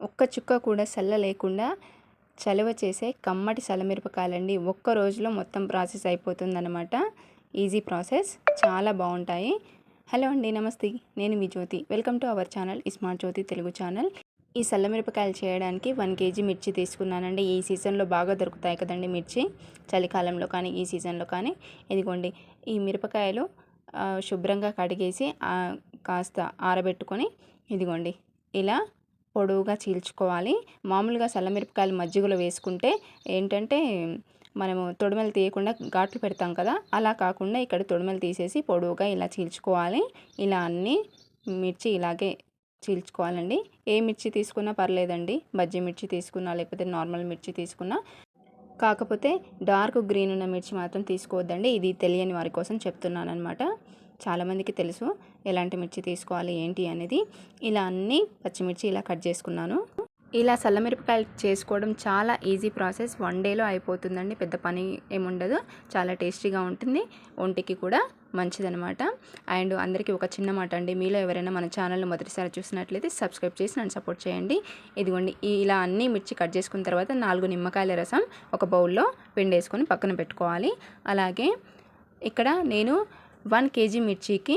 ఒక్క చుక్క కూడా చల్ల లేకుండా చలువ చేసే కమ్మటి సలమిరపకాయలండి. ఒక్క రోజులో మొత్తం ప్రాసెస్ అయిపోతుందన్నమాట. Easy process. చాలా బాగుంటాయి. హలో అండి నమస్తే. నేను మీ Jyothi. Welcome to our channel smart Jyothi Telugu channel. ఈ సల్లమిరపకాయలు చేయడానికి వన్ కేజీ మిర్చి తీసుకున్నానండి. ఈ సీజన్లో బాగా దొరుకుతాయి కదండి మిర్చి. చలికాలంలో కానీ ఈ సీజన్లో కానీ. ఇదిగోండి ఈ మిరపకాయలు శుభ్రంగా కడిగేసి కాస్త ఆరబెట్టుకొని ఇదిగోండి ఇలా పొడవుగా చీల్చుకోవాలి. మామూలుగా చల్లమిరపకాయలు మజ్జిగలో వేసుకుంటే ఏంటంటే మనము తొడిమలు తీయకుండా ఘాట్లు పెడతాం కదా అలా కాకుండా ఇక్కడ తొడిమలు తీసేసి పొడవుగా ఇలా చీల్చుకోవాలి. ఇలా అన్నీ మిర్చి ఇలాగే చీల్చుకోవాలండి. ఏ మిర్చి తీసుకున్నా పర్లేదండి. బజ్జీ మిర్చి తీసుకున్నా లేకపోతే నార్మల్ మిర్చి తీసుకున్నా. కాకపోతే డార్క్ గ్రీన్ ఉన్న మిర్చి మాత్రం తీసుకోవద్దండి. ఇది తెలియని వారి కోసం చెప్తున్నాను అనమాట చాలామందికి తెలుసు ఎలాంటి మిర్చి తీసుకోవాలి ఏంటి అనేది. ఇలా అన్నీ పచ్చిమిర్చి ఇలా కట్ చేసుకున్నాను. ఇలా సల్లమిరపకాయలు చేసుకోవడం చాలా ఈజీ ప్రాసెస్. వన్ డేలో అయిపోతుందండి పెద్ద పని ఏముండదు. చాలా టేస్టీగా ఉంటుంది. ఒంటికి కూడా మంచిదనమాట అండ్ అందరికీ ఒక చిన్న మాట అండి. మీలో ఎవరైనా మన ఛానల్ను మొదటిసారి చూసినట్లయితే సబ్స్క్రైబ్ చేసి నన్ను సపోర్ట్ చేయండి. ఇదిగోండి ఇలా అన్నీ మిర్చి కట్ చేసుకున్న తర్వాత నాలుగు నిమ్మకాయల రసం ఒక బౌల్లో పిండేసుకొని పక్కన పెట్టుకోవాలి. అలాగే ఇక్కడ నేను వన్ కేజీ మిర్చికి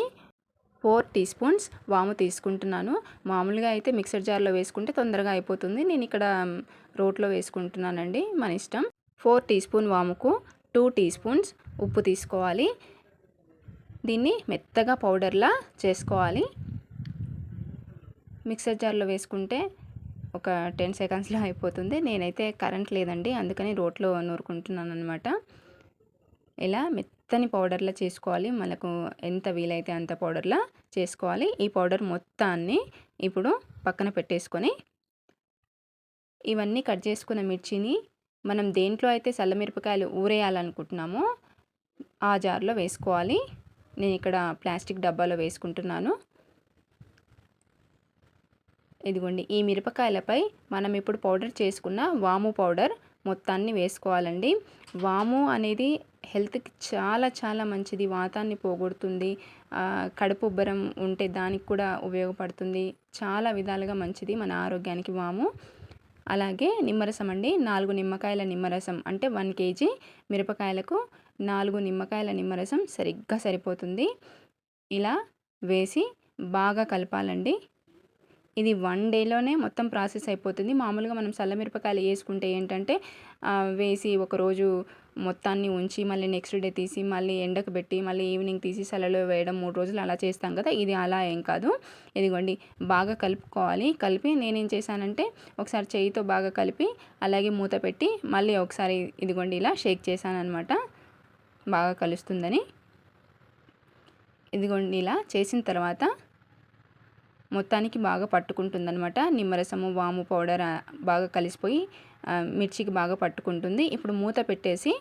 ఫోర్ టీ స్పూన్స్ వాము తీసుకుంటున్నాను. మామూలుగా అయితే మిక్సర్ జార్లో వేసుకుంటే తొందరగా అయిపోతుంది. నేను ఇక్కడ రోట్లో వేసుకుంటున్నానండి. మన ఇష్టం. ఫోర్ టీ స్పూన్ వాముకు టూ టీ స్పూన్స్ ఉప్పు తీసుకోవాలి. దీన్ని మెత్తగా పౌడర్లా చేసుకోవాలి. మిక్సర్ జార్లో వేసుకుంటే ఒక టెన్ సెకండ్స్లో అయిపోతుంది. నేనైతే కరెంట్ లేదండి. అందుకని రోట్లో నూరుకుంటున్నాను అనమాట ఇలా మెత్తని పౌడర్లా చేసుకోవాలి. మనకు ఎంత వీలైతే అంత పౌడర్లా చేసుకోవాలి. ఈ పౌడర్ మొత్తాన్ని ఇప్పుడు పక్కన పెట్టేసుకొని ఇవన్నీ కట్ చేసుకున్న మిర్చిని మనం దేంట్లో అయితే సల్లమిరపకాయలు ఊరేయాలనుకుంటున్నామో ఆ జార్లో వేసుకోవాలి. నేను ఇక్కడ ప్లాస్టిక్ డబ్బాలో వేసుకుంటున్నాను. ఇదిగోండి ఈ మిరపకాయలపై మనం ఇప్పుడు పౌడర్ చేసుకున్న వాము పౌడర్ మొత్తాన్ని వేసుకోవాలండి. వాము అనేది హెల్త్కి చాలా చాలా మంచిది. వాతాన్ని పోగొడుతుంది. కడుపు ఉబ్బరం ఉంటే దానికి కూడా ఉపయోగపడుతుంది. చాలా విధాలుగా మంచిది. మన ఆరోగ్యానికి వాము. అలాగే నిమ్మరసం అండి. నాలుగు నిమ్మకాయల నిమ్మరసం. అంటే వన్ కేజీ మిరపకాయలకు నాలుగు నిమ్మకాయల నిమ్మరసం సరిగ్గా సరిపోతుంది. ఇలా వేసి బాగా కలపాలండి. ఇది వన్ డేలోనే మొత్తం ప్రాసెస్ అయిపోతుంది. మామూలుగా మనం చల్లమిరపకాయలు వేసుకుంటే ఏంటంటే వేసి ఒకరోజు మొత్తాన్ని ఉంచి మళ్ళీ నెక్స్ట్ డే తీసి మళ్ళీ ఎండకు పెట్టి మళ్ళీ ఈవినింగ్ తీసి చల్లలో వేయడం మూడు రోజులు అలా చేస్తాం కదా ఇది అలా ఏం కాదు. ఇదిగోండి బాగా కలుపుకోవాలి. కలిపి నేనేం చేశానంటే ఒకసారి చేయితో బాగా కలిపి అలాగే మూత పెట్టి మళ్ళీ ఒకసారి ఇదిగోండి ఇలా షేక్ చేశానమాట బాగా కలుస్తుందని. ఇదిగోండి ఇలా చేసిన తర్వాత మొత్తానికి బాగా పట్టుకుంటుందనమాట నిమ్మరసము వాము పౌడర్ బాగా కలిసిపోయి మిర్చికి బాగా పట్టుకుంటుంది. ఇప్పుడు మూత పెట్టేసి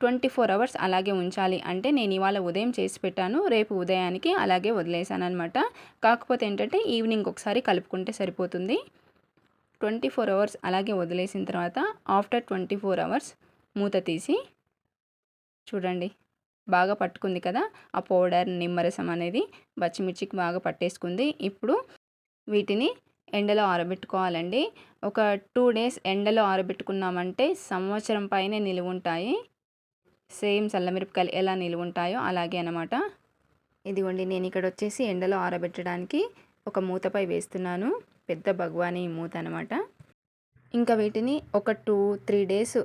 ట్వంటీ ఫోర్ అవర్స్ అలాగే ఉంచాలి. అంటే నేను ఇవాళ ఉదయం చేసి పెట్టాను రేపు ఉదయానికి అలాగే వదిలేసాను అనమాట కాకపోతే ఏంటంటే ఈవినింగ్ ఒకసారి కలుపుకుంటే సరిపోతుంది. ట్వంటీ ఫోర్ అవర్స్ అలాగే వదిలేసిన తర్వాత ఆఫ్టర్ ట్వంటీ ఫోర్ అవర్స్ మూత తీసి చూడండి బాగా పట్టుకుంది కదా. ఆ పౌడర్ నిమ్మరసం అనేది పచ్చిమిర్చికి బాగా పట్టేసుకుంది. ఇప్పుడు వీటిని ఎండలో ఆరబెట్టుకోవాలండి. ఒక టూ డేస్ ఎండలో ఆరబెట్టుకున్నామంటే సంవత్సరం పైనే నిలువ ఉంటాయి సేమ్ చల్లమిరపకాయలు ఎలా నిలువ ఉంటాయో అలాగే అనమాట ఇదిగోండి నేను ఇక్కడ వచ్చేసి ఎండలో ఆరబెట్టడానికి ఒక మూతపై వేస్తున్నాను. పెద్ద భగవాని మూత అనమాట ఇంకా వీటిని ఒక టూ త్రీ డేస్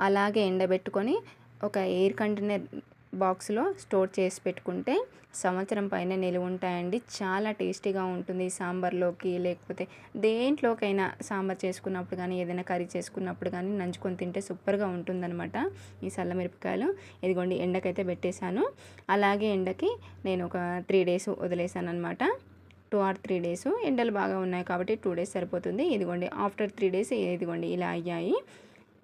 అలాగే ఎండబెట్టుకొని ఒక ఎయిర్ కంటైనర్ బాక్స్లో స్టోర్ చేసి పెట్టుకుంటే సంవత్సరం పైన నిలువ ఉంటాయండి. చాలా టేస్టీగా ఉంటుంది సాంబార్లోకి. లేకపోతే దేంట్లోకైనా సాంబార్ చేసుకున్నప్పుడు కానీ ఏదైనా కర్రీ చేసుకున్నప్పుడు కానీ నంచుకొని తింటే సూపర్గా ఉంటుందన్నమాట ఈ చల్ల మిరపకాయలు. ఇదిగోండి ఎండకైతే పెట్టేశాను. అలాగే ఎండకి నేను ఒక త్రీ డేస్ వదిలేసాను అనమాట టూ ఆర్ త్రీ డేస్. ఎండలు బాగా ఉన్నాయి కాబట్టి టూ డేస్ సరిపోతుంది. ఇదిగోండి ఆఫ్టర్ త్రీ డేస్ ఇదిగోండి ఇలా అయ్యాయి.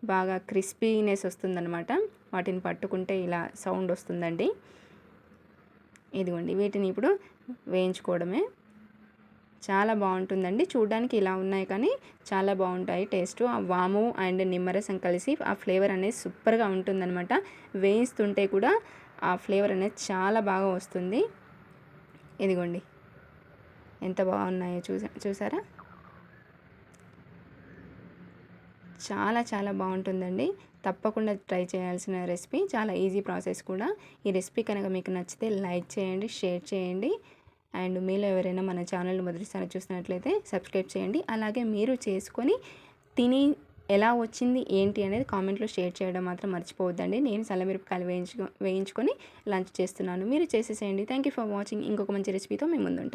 బాగా క్రిస్పీనెస్ వస్తుందన్నమాట. వాటిని పట్టుకుంటే ఇలా సౌండ్ వస్తుందండి. ఇదిగోండి వీటిని ఇప్పుడు వేయించుకోవడమే. చాలా బాగుంటుందండి. చూడడానికి ఇలా ఉన్నాయి కానీ చాలా బాగుంటాయి. టేస్ట్ ఆ వాము అండ్ నిమ్మరసం కలిసి ఆ ఫ్లేవర్ అనేది సూపర్గా ఉంటుందన్నమాట. వేయిస్తుంటే కూడా ఆ ఫ్లేవర్ అనేది చాలా బాగా వస్తుంది. ఇదిగోండి ఎంత బాగున్నాయో చూసా చూసారా? చాలా చాలా బాగుంటుందండి. తప్పకుండా ట్రై చేయాల్సిన రెసిపీ. చాలా ఈజీ ప్రాసెస్ కూడా. ఈ రెసిపీ కనుక మీకు నచ్చితే లైక్ చేయండి షేర్ చేయండి. అండ్ మీలో ఎవరైనా మన ఛానల్ మొదటిసారి చూసినట్లయితే సబ్స్క్రైబ్ చేయండి. అలాగే మీరు చేసుకొని తిని ఎలా వచ్చింది ఏంటి అనేది కామెంట్లో షేర్ చేయడం మాత్రం మర్చిపోవద్దండి. నేను సల్లమిరపకాయలు వేయించుకో వేయించుకొని లంచ్ చేస్తున్నాను. మీరు చేసేసేయండి. Thank you for watching. ఇంకొక మంచి రెసిపీతో మేము ముందుంటాం